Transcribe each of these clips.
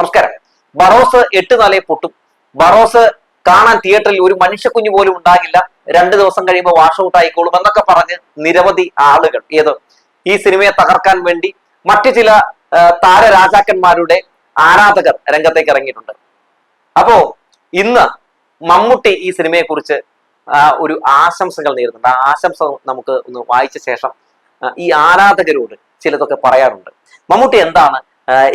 നമസ്കാരം. ബറോസ് എട്ട് നാലേ പൊട്ടും. ബറോസ് കാണാൻ തിയേറ്ററിൽ ഒരു മനുഷ്യക്കുഞ്ഞു പോലും ഉണ്ടാകില്ല. രണ്ടു ദിവസം കഴിയുമ്പോൾ വാഷ് ഔട്ട് ആയിക്കോളും എന്നൊക്കെ പറഞ്ഞ് നിരവധി ആളുകൾ. ഏത്? ഈ സിനിമയെ തകർക്കാൻ വേണ്ടി മറ്റു ചില താരരാജാക്കന്മാരുടെ ആരാധകർ രംഗത്തേക്ക് ഇറങ്ങിയിട്ടുണ്ട്. അപ്പോ ഇന്ന് മമ്മൂട്ടി ഈ സിനിമയെ കുറിച്ച് ഒരു ആശംസകൾ നേരുന്നുണ്ട്. ആ ആശംസ നമുക്ക് ഒന്ന് വായിച്ച ശേഷം ഈ ആരാധകരോട് ചിലതൊക്കെ പറയാറുണ്ട്. മമ്മൂട്ടി എന്താണ്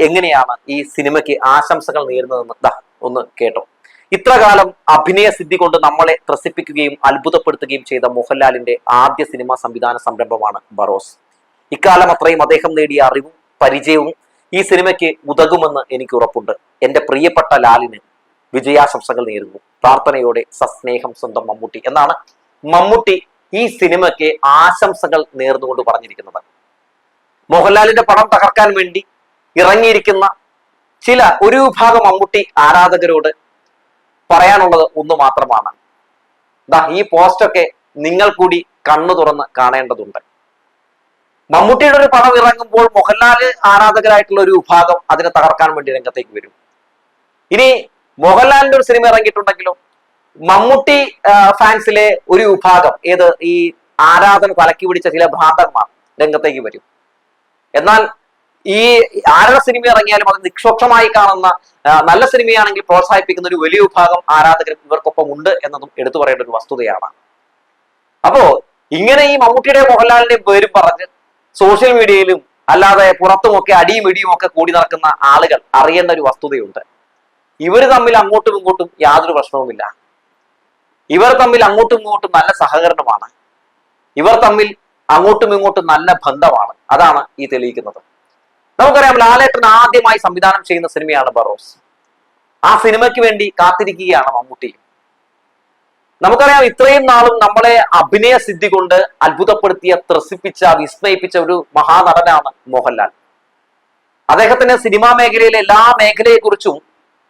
എങ്ങനെയാണ് ഈ സിനിമയ്ക്ക് ആശംസകൾ നേരുന്നതെന്ന് ദാ ഒന്ന് കേട്ടോ. ഇത്രകാലം അഭിനയ സിദ്ധി കൊണ്ട് നമ്മളെ ത്രസിപ്പിക്കുകയും അത്ഭുതപ്പെടുത്തുകയും ചെയ്ത മോഹൻലാലിന്റെ ആദ്യ സിനിമാ സംവിധാന സംരംഭമാണ് ബറോസ്. ഇക്കാലം അത്രയും അദ്ദേഹം നേടിയ അറിവും പരിചയവും ഈ സിനിമയ്ക്ക് ഉതകുമെന്ന് എനിക്ക് ഉറപ്പുണ്ട്. എന്റെ പ്രിയപ്പെട്ട ലാലിന് വിജയാശംസകൾ നേരുന്നു. പ്രാർത്ഥനയോടെ സസ്നേഹം സ്വന്തം മമ്മൂട്ടി എന്നാണ് മമ്മൂട്ടി ഈ സിനിമയ്ക്ക് ആശംസകൾ നേർന്നുകൊണ്ട് പറഞ്ഞിരിക്കുന്നത്. മോഹൻലാലിന്റെ പടം തകർക്കാൻ വേണ്ടി ഇറങ്ങിയിരിക്കുന്ന ചില ഒരു വിഭാഗം മമ്മൂട്ടി ആരാധകരോട് പറയാനുള്ളത് ഒന്ന് മാത്രമാണ്. ദാ ഈ പോസ്റ്റൊക്കെ നിങ്ങൾ കൂടി കണ്ണു തുറന്ന് കാണേണ്ടതുണ്ട്. മമ്മൂട്ടിയുടെ ഒരു പടം ഇറങ്ങുമ്പോൾ മോഹൻലാൽ ആരാധകരായിട്ടുള്ള ഒരു വിഭാഗം അതിനെ തകർക്കാൻ വേണ്ടി രംഗത്തേക്ക് വരും. ഇനി മോഹൻലാലിന്റെ ഒരു സിനിമ ഇറങ്ങിയിട്ടുണ്ടെങ്കിലോ മമ്മൂട്ടി ഫാൻസിലെ ഒരു വിഭാഗം ഏത് ഈ ആരാധന കലക്കി പിടിച്ച ചില ഭ്രാന്തന്മാർ രംഗത്തേക്ക് വരും. എന്നാൽ ഈ ആരുടെ സിനിമ ഇറങ്ങിയാലും അത് നിക്ഷോക്ഷമായി കാണുന്ന നല്ല സിനിമയാണെങ്കിൽ പ്രോത്സാഹിപ്പിക്കുന്ന ഒരു വലിയ വിഭാഗം ആരാധകർ ഇവർക്കൊപ്പം ഉണ്ട് എന്നതും എടുത്തു പറയേണ്ട ഒരു വസ്തുതയാണ്. അപ്പോ ഇങ്ങനെ ഈ മമ്മൂട്ടിയുടെ മോഹൻലാലിന്റെയും പേരും പറഞ്ഞ് സോഷ്യൽ മീഡിയയിലും അല്ലാതെ പുറത്തുമൊക്കെ അടിയും ഇടിയും ഒക്കെ കൂടി നടക്കുന്ന ആളുകൾ അറിയുന്ന ഒരു വസ്തുതയുണ്ട്. ഇവർ തമ്മിൽ അങ്ങോട്ടും ഇങ്ങോട്ടും യാതൊരു പ്രശ്നവുമില്ല. ഇവർ തമ്മിൽ അങ്ങോട്ടും ഇങ്ങോട്ടും നല്ല സഹകരണമാണ്. ഇവർ തമ്മിൽ അങ്ങോട്ടും ഇങ്ങോട്ടും നല്ല ബന്ധമാണ്. അതാണ് ഈ തെളിയിക്കുന്നത്. നമുക്കറിയാം ലാലേട്ടൻ ആദ്യമായി സംവിധാനം ചെയ്യുന്ന സിനിമയാണ് ബറോസ്. ആ സിനിമയ്ക്ക് വേണ്ടി കാത്തിരിക്കുകയാണ് മമ്മൂട്ടി. നമുക്കറിയാം ഇത്രയും നാളും നമ്മളെ അഭിനയ സിദ്ധി കൊണ്ട് അത്ഭുതപ്പെടുത്തിയ ത്രസിപ്പിച്ച വിസ്മയിപ്പിച്ച ഒരു മഹാനടനാണ് മോഹൻലാൽ. അദ്ദേഹത്തിന് സിനിമാ മേഖലയിലെ എല്ലാ മേഖലയെക്കുറിച്ചും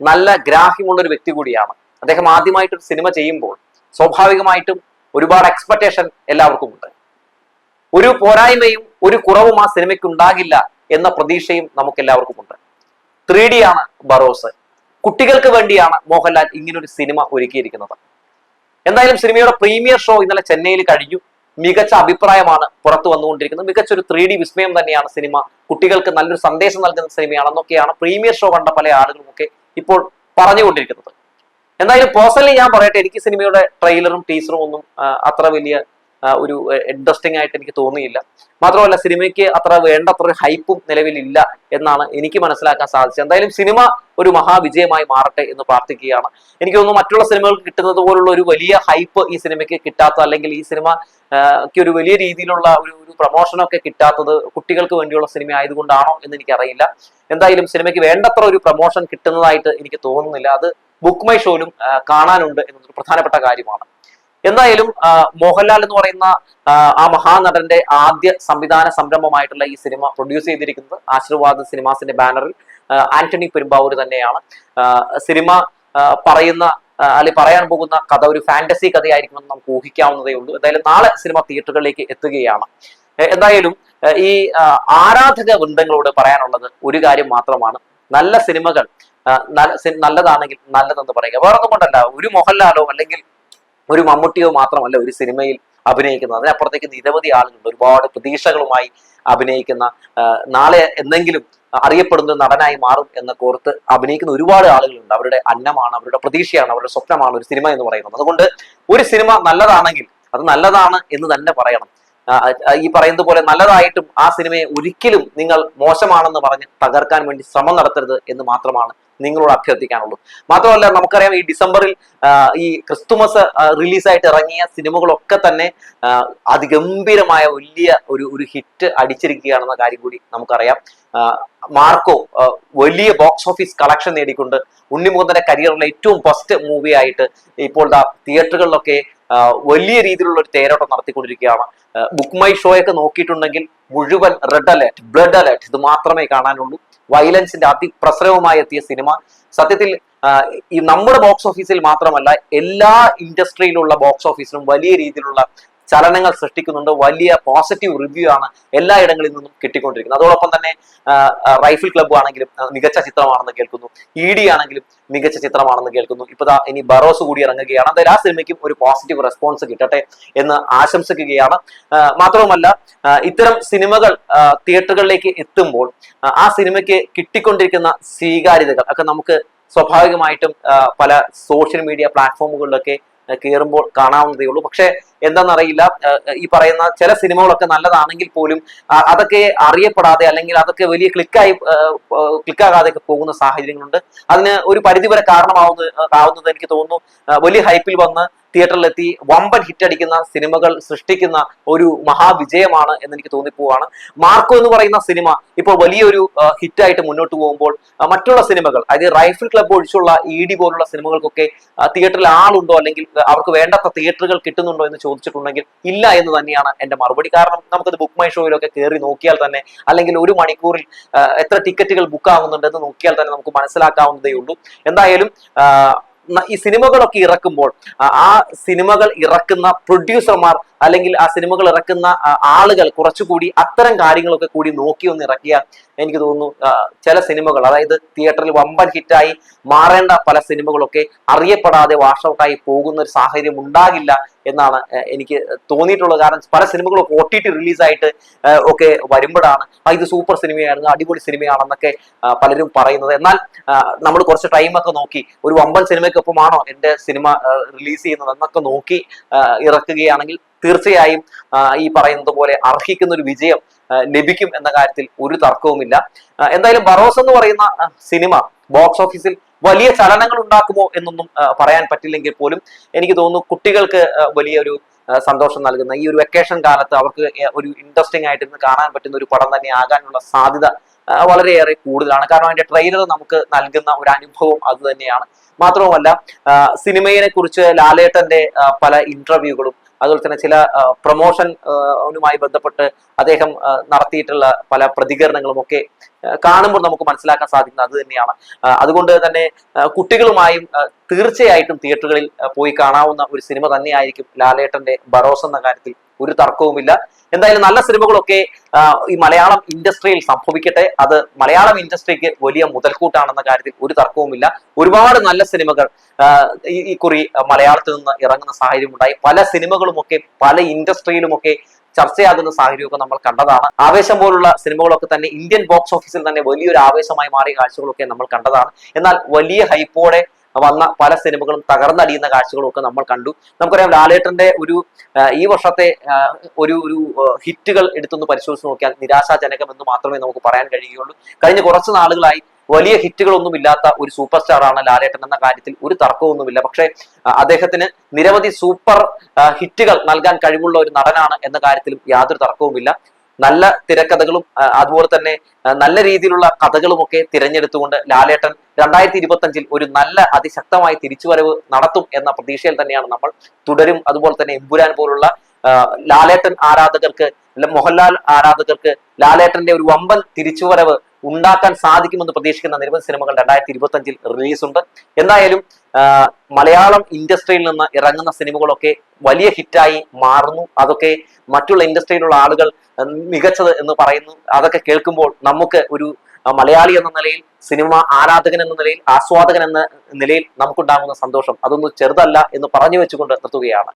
നല്ല ഗ്രാഹ്യമുള്ള ഒരു വ്യക്തി കൂടിയാണ്. അദ്ദേഹം ആദ്യമായിട്ട് ഒരു സിനിമ ചെയ്യുമ്പോൾ സ്വാഭാവികമായിട്ടും ഒരുപാട് എക്സ്പെക്ടേഷൻ എല്ലാവർക്കും ഉണ്ട്. ഒരു പോരായ്മയും ഒരു കുറവും ആ സിനിമയ്ക്ക് ഉണ്ടാകില്ല എന്ന പ്രതീക്ഷയും നമുക്ക് എല്ലാവർക്കും ഉണ്ട്. ത്രീ ഡി ആണ് ബറോസ്. കുട്ടികൾക്ക് വേണ്ടിയാണ് മോഹൻലാൽ ഇങ്ങനൊരു സിനിമ ഒരുക്കിയിരിക്കുന്നത്. എന്തായാലും സിനിമയുടെ പ്രീമിയർ ഷോ ഇന്നലെ ചെന്നൈയിൽ കഴിഞ്ഞു. മികച്ച അഭിപ്രായമാണ് പുറത്തു വന്നുകൊണ്ടിരിക്കുന്നത്. മികച്ചൊരു ത്രീ ഡി വിസ്മയം തന്നെയാണ് സിനിമ. കുട്ടികൾക്ക് നല്ലൊരു സന്ദേശം നൽകുന്ന സിനിമയാണെന്നൊക്കെയാണ് പ്രീമിയർ ഷോ കണ്ട പല ആളുകളും ഒക്കെ ഇപ്പോൾ പറഞ്ഞുകൊണ്ടിരിക്കുന്നത്. എന്തായാലും പേഴ്സണലി ഞാൻ പറയട്ടെ എനിക്ക് സിനിമയുടെ ട്രെയിലറും ടീസറും ഒന്നും അത്ര വലിയ ഒരു ഇൻട്രസ്റ്റിംഗ് ആയിട്ട് എനിക്ക് തോന്നിയില്ല. മാത്രമല്ല സിനിമയ്ക്ക് അത്ര വേണ്ടത്ര ഹൈപ്പും നിലവിലില്ല എന്നാണ് എനിക്ക് മനസ്സിലാക്കാൻ സാധിച്ചത്. എന്തായാലും സിനിമ ഒരു മഹാവിജയമായി മാറട്ടെ എന്ന് പ്രാർത്ഥിക്കുകയാണ്. എനിക്ക് തോന്നുന്നു മറ്റുള്ള സിനിമകൾക്ക് കിട്ടുന്നത് പോലുള്ള ഒരു വലിയ ഹൈപ്പ് ഈ സിനിമയ്ക്ക് കിട്ടാത്ത അല്ലെങ്കിൽ ഈ സിനിമ ഒരു വലിയ രീതിയിലുള്ള ഒരു ഒരു പ്രൊമോഷനൊക്കെ കിട്ടാത്തത് കുട്ടികൾക്ക് വേണ്ടിയുള്ള സിനിമ ആയതുകൊണ്ടാണോ എന്ന് എനിക്കറിയില്ല. എന്തായാലും സിനിമയ്ക്ക് വേണ്ടത്ര ഒരു പ്രൊമോഷൻ കിട്ടുന്നതായിട്ട് എനിക്ക് തോന്നുന്നില്ല. അത് ബുക്ക് മൈ ഷോയിലും കാണാനുണ്ട് എന്നൊരു പ്രധാനപ്പെട്ട കാര്യമാണ്. എന്തായാലും മോഹൻലാൽ എന്ന് പറയുന്ന ആ, മഹാനടന്റെ ആദ്യ സംവിധാന സംരംഭമായിട്ടുള്ള ഈ സിനിമ പ്രൊഡ്യൂസ് ചെയ്തിരിക്കുന്നത് ആശീർവാദ് സിനിമാസിന്റെ ബാനറിൽ ആന്റണി പെരുമ്പാവൂർ തന്നെയാണ്. സിനിമ പറയുന്ന അല്ലെ പറയാൻ പോകുന്ന കഥ ഒരു ഫാന്റസി കഥയായിരിക്കുമെന്ന് നമുക്ക് ഊഹിക്കാവുന്നതേ ഉള്ളൂ. എന്തായാലും നാളെ സിനിമ തിയേറ്ററുകളിലേക്ക് എത്തുകയാണ്. എന്തായാലും ഈ ആരാധക വൃന്ദങ്ങളോട് പറയാനുള്ളത് ഒരു കാര്യം മാത്രമാണ്. നല്ല സിനിമകൾ നല്ല- നല്ലതാണെങ്കിൽ നല്ലതെന്ന് പറയുക. വേറൊന്നും കൊണ്ടല്ല ഒരു മോഹൻലാലോ അല്ലെങ്കിൽ ഒരു മമ്മൂട്ടിയോ മാത്രമല്ല ഒരു സിനിമയിൽ അഭിനയിക്കുന്നത് അതിനപ്പുറത്തേക്ക് നിരവധി ആളുകളുണ്ട്. ഒരുപാട് പ്രതീക്ഷകളുമായി അഭിനയിക്കുന്ന നാളെ എന്തെങ്കിലും അറിയപ്പെടുന്ന നടനായി മാറും എന്ന കോർത്ത് അഭിനയിക്കുന്ന ഒരുപാട് ആളുകളുണ്ട്. അവരുടെ അന്നമാണ് അവരുടെ പ്രതീക്ഷയാണ് അവരുടെ സ്വപ്നമാണ് ഒരു സിനിമ എന്ന് പറയുന്നത്. അതുകൊണ്ട് ഒരു സിനിമ നല്ലതാണെങ്കിൽ അത് നല്ലതാണ് എന്ന് തന്നെ പറയണം. ഈ പറയുന്നത് പോലെ നല്ലതായിട്ടും ആ സിനിമയെ ഒരിക്കലും നിങ്ങൾ മോശമാണെന്ന് പറഞ്ഞ് തകർക്കാൻ വേണ്ടി ശ്രമം നടത്തരുത് എന്ന് മാത്രമാണ് നിങ്ങളോട് അഭ്യർത്ഥിക്കാനുള്ളൂ. മാത്രമല്ല നമുക്കറിയാം ഈ ഡിസംബറിൽ ഈ ക്രിസ്തുമസ് റിലീസായിട്ട് ഇറങ്ങിയ സിനിമകളൊക്കെ തന്നെ അതിഗംഭീരമായ വലിയ ഒരു ഒരു ഹിറ്റ് അടിച്ചിരിക്കുകയാണെന്ന കാര്യം കൂടി നമുക്കറിയാം. മാർക്കോ വലിയ ബോക്സ് ഓഫീസ് കളക്ഷൻ നേടിക്കൊണ്ട് ഉണ്ണിമുഖത്തിന്റെ കരിയറിലെ ഏറ്റവും ഫസ്റ്റ് മൂവി ആയിട്ട് ഇപ്പോൾ തിയേറ്ററുകളിലൊക്കെ വലിയ രീതിയിലുള്ള ഒരു തേരോട്ടം നടത്തിക്കൊണ്ടിരിക്കുകയാണ്. ബുക്ക് മൈ ഷോയൊക്കെ നോക്കിയിട്ടുണ്ടെങ്കിൽ മുഴുവൻ റെഡ് അലേർട്ട് ബ്ലഡ് അലേർട്ട് ഇത് മാത്രമേ കാണാനുള്ളൂ. വയലൻസിന്റെ അതിപ്രസരവുമായി എത്തിയ സിനിമ സത്യത്തിൽ ഈ നമ്മുടെ ബോക്സ് ഓഫീസിൽ മാത്രമല്ല എല്ലാ ഇൻഡസ്ട്രിയിലുള്ള ബോക്സ് ഓഫീസിലും വലിയ രീതിയിലുള്ള ചലനങ്ങൾ സൃഷ്ടിക്കുന്നുണ്ട്. വലിയ പോസിറ്റീവ് റിവ്യൂ ആണ് എല്ലാ ഇടങ്ങളിൽ നിന്നും കിട്ടിക്കൊണ്ടിരിക്കുന്നത്. അതോടൊപ്പം തന്നെ റൈഫിൾ ക്ലബ് ആണെങ്കിലും മികച്ച ചിത്രമാണെന്ന് കേൾക്കുന്നു. ഇ ഡി ആണെങ്കിലും മികച്ച ചിത്രമാണെന്ന് കേൾക്കുന്നു. ഇപ്പൊ ഇനി ബറോസ് കൂടി ഇറങ്ങുകയാണ്. അത് ആ സിനിമയ്ക്കും ഒരു പോസിറ്റീവ് റെസ്പോൺസ് കിട്ടട്ടെ എന്ന് ആശംസിക്കുകയാണ്. മാത്രവുമല്ല ഇത്തരം സിനിമകൾ തിയേറ്ററുകളിലേക്ക് എത്തുമ്പോൾ ആ സിനിമയ്ക്ക് കിട്ടിക്കൊണ്ടിരിക്കുന്ന സ്വീകാര്യതകൾ ഒക്കെ നമുക്ക് സ്വാഭാവികമായിട്ടും പല സോഷ്യൽ മീഡിയ പ്ലാറ്റ്ഫോമുകളിലൊക്കെ കയറുമ്പോൾ കാണാവുന്നതേ ഉള്ളൂ. പക്ഷെ എന്താണെന്നറിയില്ല ഈ പറയുന്ന ചില സിനിമകളൊക്കെ നല്ലതാണെങ്കിൽ പോലും അതൊക്കെ അറിയപ്പെടാതെ അല്ലെങ്കിൽ അതൊക്കെ വലിയ ക്ലിക്കായി ക്ലിക്കാകാതെ പോകുന്ന സാഹചര്യങ്ങളുണ്ട്. അതിന് ഒരു പരിധിവരെ കാരണമാവുന്ന ആവുന്നത് എനിക്ക് തോന്നുന്നു. വലിയ ഹൈപ്പിൽ വന്ന് തിയേറ്ററിലെത്തി വമ്പൻ ഹിറ്റ് അടിക്കുന്ന സിനിമകൾ സൃഷ്ടിക്കുന്ന ഒരു മഹാവിജയമാണ് എന്ന് എനിക്ക് തോന്നിപ്പോവാണ്. മാർക്കോ എന്ന് പറയുന്ന സിനിമ ഇപ്പോൾ വലിയൊരു ഹിറ്റായിട്ട് മുന്നോട്ട് പോകുമ്പോൾ മറ്റുള്ള സിനിമകൾ അതായത് റൈഫിൾ ക്ലബ്ബ് ഒഴിച്ചുള്ള ഇ ഡി പോലുള്ള സിനിമകൾക്കൊക്കെ തിയേറ്ററിൽ ആളുണ്ടോ അല്ലെങ്കിൽ അവർക്ക് വേണ്ടത്ര തിയേറ്ററുകൾ കിട്ടുന്നുണ്ടോ എന്ന് ചോദിച്ചിട്ടുണ്ടെങ്കിൽ ഇല്ല എന്ന് തന്നെയാണ് എന്റെ മറുപടി. കാരണം നമുക്കത് ബുക്ക് മൈ ഷോയിലൊക്കെ കയറി നോക്കിയാൽ തന്നെ അല്ലെങ്കിൽ ഒരു മണിക്കൂറിൽ എത്ര ടിക്കറ്റുകൾ ബുക്ക് ആകുന്നുണ്ടെന്ന് നോക്കിയാൽ തന്നെ നമുക്ക് മനസ്സിലാക്കാവുന്നതേ ഉള്ളൂ എന്തായാലും ഈ സിനിമകളൊക്കെ ഇറക്കുമ്പോൾ ആ, സിനിമകൾ ഇറക്കുന്ന പ്രൊഡ്യൂസർമാർ അല്ലെങ്കിൽ ആ സിനിമകൾ ഇറക്കുന്ന ആളുകൾ കുറച്ചുകൂടി അത്തരം കാര്യങ്ങളൊക്കെ കൂടി നോക്കി ഒന്ന് ഇറക്കിയാൽ എനിക്ക് തോന്നുന്നു ചില സിനിമകൾ അതായത് തിയേറ്ററിൽ വമ്പൻ ഹിറ്റായി മാറേണ്ട പല സിനിമകളൊക്കെ അറിയപ്പെടാതെ വാഷ് ഔട്ടായി പോകുന്ന ഒരു സാഹചര്യം ഉണ്ടാകില്ല എന്നാണ് എനിക്ക് തോന്നിയിട്ടുള്ളത്. കാരണം പല സിനിമകളും ഒ ടി ടി റിലീസായിട്ട് ഒക്കെ വരുമ്പോഴാണ് ഇത് സൂപ്പർ സിനിമയായിരുന്നു അടിപൊളി സിനിമയാണെന്നൊക്കെ പലരും പറയുന്നത്. എന്നാൽ നമ്മൾ കുറച്ച് ടൈമൊക്കെ നോക്കി ഒരു വമ്പൻ സിനിമയ്ക്കൊപ്പമാണോ എന്റെ സിനിമ റിലീസ് ചെയ്യുന്നത് എന്നൊക്കെ നോക്കി ഇറക്കുകയാണെങ്കിൽ തീർച്ചയായും ഈ പറയുന്നത് പോലെ അർഹിക്കുന്ന ഒരു വിജയം ലഭിക്കും എന്ന കാര്യത്തിൽ ഒരു തർക്കവുമില്ല. എന്തായാലും ബറോസ് എന്ന് പറയുന്ന സിനിമ ബോക്സ് ഓഫീസിൽ വലിയ ചലനങ്ങൾ ഉണ്ടാക്കുമോ എന്നൊന്നും പറയാൻ പറ്റില്ലെങ്കിൽ പോലും എനിക്ക് തോന്നുന്നു കുട്ടികൾക്ക് വലിയൊരു സന്തോഷം നൽകുന്ന ഈ ഒരു വെക്കേഷൻ കാലത്ത് അവർക്ക് ഒരു ഇൻട്രസ്റ്റിംഗ് ആയിട്ട് ഇന്ന് കാണാൻ പറ്റുന്ന ഒരു പടം തന്നെ ആകാനുള്ള സാധ്യത വളരെയേറെ കൂടുതലാണ്. കാരണം അതിന്റെ ട്രെയിലർ നമുക്ക് നൽകുന്ന ഒരു അനുഭവം അത് തന്നെയാണ്. മാത്രവുമല്ല സിനിമയെ കുറിച്ച് ലാലേട്ടന്റെ പല ഇന്റർവ്യൂകളും അതുപോലെ തന്നെ ചില പ്രൊമോഷൻ ുമായി ബന്ധപ്പെട്ട് അദ്ദേഹം നടത്തിയിട്ടുള്ള പല പ്രതികരണങ്ങളും ഒക്കെ കാണുമ്പോൾ നമുക്ക് മനസ്സിലാക്കാൻ സാധിക്കുന്നത് അത് തന്നെയാണ്. അതുകൊണ്ട് തന്നെ കുട്ടികളുമായും തീർച്ചയായിട്ടും തിയേറ്ററുകളിൽ പോയി കാണാവുന്ന ഒരു സിനിമ തന്നെയായിരിക്കും ലാലേട്ടന്റെ ബറോസ് എന്ന കാര്യത്തിൽ ഒരു തർക്കവുമില്ല. എന്തായാലും നല്ല സിനിമകളൊക്കെ ഈ മലയാളം ഇൻഡസ്ട്രിയിൽ സംഭവിക്കട്ടെ. അത് മലയാളം ഇൻഡസ്ട്രിക്ക് വലിയ മുതൽക്കൂട്ടാണെന്ന കാര്യത്തിൽ ഒരു തർക്കവുമില്ല. ഒരുപാട് നല്ല സിനിമകൾ ഈ കുറി മലയാളത്തിൽ നിന്ന് ഇറങ്ങുന്ന സാഹചര്യം ഉണ്ടായി പല സിനിമകളുമൊക്കെ പല ഇൻഡസ്ട്രിയിലുമൊക്കെ ചർച്ചയാകുന്ന സാഹചര്യമൊക്കെ നമ്മൾ കണ്ടതാണ്. ആവേശം പോലുള്ള സിനിമകളൊക്കെ തന്നെ ഇന്ത്യൻ ബോക്സ് ഓഫീസിൽ തന്നെ വലിയൊരു ആവേശമായി മാറിയ കാഴ്ചകളൊക്കെ നമ്മൾ കണ്ടതാണ്. എന്നാൽ വലിയ ഹൈപ്പോടെ വന്ന പല സിനിമകളും തകർന്നടിയുന്ന കാഴ്ചകളും ഒക്കെ നമ്മൾ കണ്ടു. നമുക്കറിയാം ലാലേട്ടന്റെ ഒരു ഈ വർഷത്തെ ഒരു ഒരു ഹിറ്റുകൾ എടുത്തൊന്ന് പരിശോധിച്ച് നോക്കിയാൽ നിരാശാജനകം എന്ന് മാത്രമേ നമുക്ക് പറയാൻ കഴിയുകയുള്ളൂ. കഴിഞ്ഞ കുറച്ച് നാളുകളായി വലിയ ഹിറ്റുകളൊന്നും ഇല്ലാത്ത ഒരു സൂപ്പർ സ്റ്റാർ ആണ് ലാലേട്ടൻ എന്ന കാര്യത്തിൽ ഒരു തർക്കമൊന്നുമില്ല. പക്ഷേ അദ്ദേഹത്തിന് നിരവധി സൂപ്പർ ഹിറ്റുകൾ നൽകാൻ കഴിവുള്ള ഒരു നടനാണ് എന്ന കാര്യത്തിലും യാതൊരു തർക്കവുമില്ല. നല്ല തിരക്കഥകളും അതുപോലെ തന്നെ നല്ല രീതിയിലുള്ള കഥകളും ഒക്കെ തിരഞ്ഞെടുത്തുകൊണ്ട് ലാലേട്ടൻ രണ്ടായിരത്തി ഇരുപത്തി അഞ്ചിൽ ഒരു നല്ല അതിശക്തമായ തിരിച്ചുവരവ് നടത്തും എന്ന പ്രതീക്ഷയിൽ തന്നെയാണ് നമ്മൾ തുടരും. അതുപോലെ തന്നെ എമ്പുരാൻ പോലുള്ള ലാലേട്ടൻ ആരാധകർക്ക് മോഹൻലാൽ ആരാധകർക്ക് ലാലേട്ടന്റെ ഒരു വമ്പൻ തിരിച്ചുവരവ് ഉണ്ടാക്കാൻ സാധിക്കുമെന്ന് പ്രതീക്ഷിക്കുന്ന നിരവധി സിനിമകൾ രണ്ടായിരത്തി ഇരുപത്തി അഞ്ചിൽ റിലീസുണ്ട്. എന്തായാലും മലയാളം ഇൻഡസ്ട്രിയിൽ നിന്ന് ഇറങ്ങുന്ന സിനിമകളൊക്കെ വലിയ ഹിറ്റായി മാറുന്നു. അതൊക്കെ മറ്റുള്ള ഇൻഡസ്ട്രിയിലുള്ള ആളുകൾ മികച്ചത് എന്ന് പറയുന്നു. അതൊക്കെ കേൾക്കുമ്പോൾ നമുക്ക് ഒരു മലയാളി എന്ന നിലയിൽ സിനിമ ആരാധകൻ എന്ന നിലയിൽ ആസ്വാദകൻ എന്ന നിലയിൽ നമുക്കുണ്ടാകുന്ന സന്തോഷം. അതൊന്നും ചെറുതല്ല എന്ന് പറഞ്ഞു വെച്ചുകൊണ്ട് നിർത്തുകയാണ്.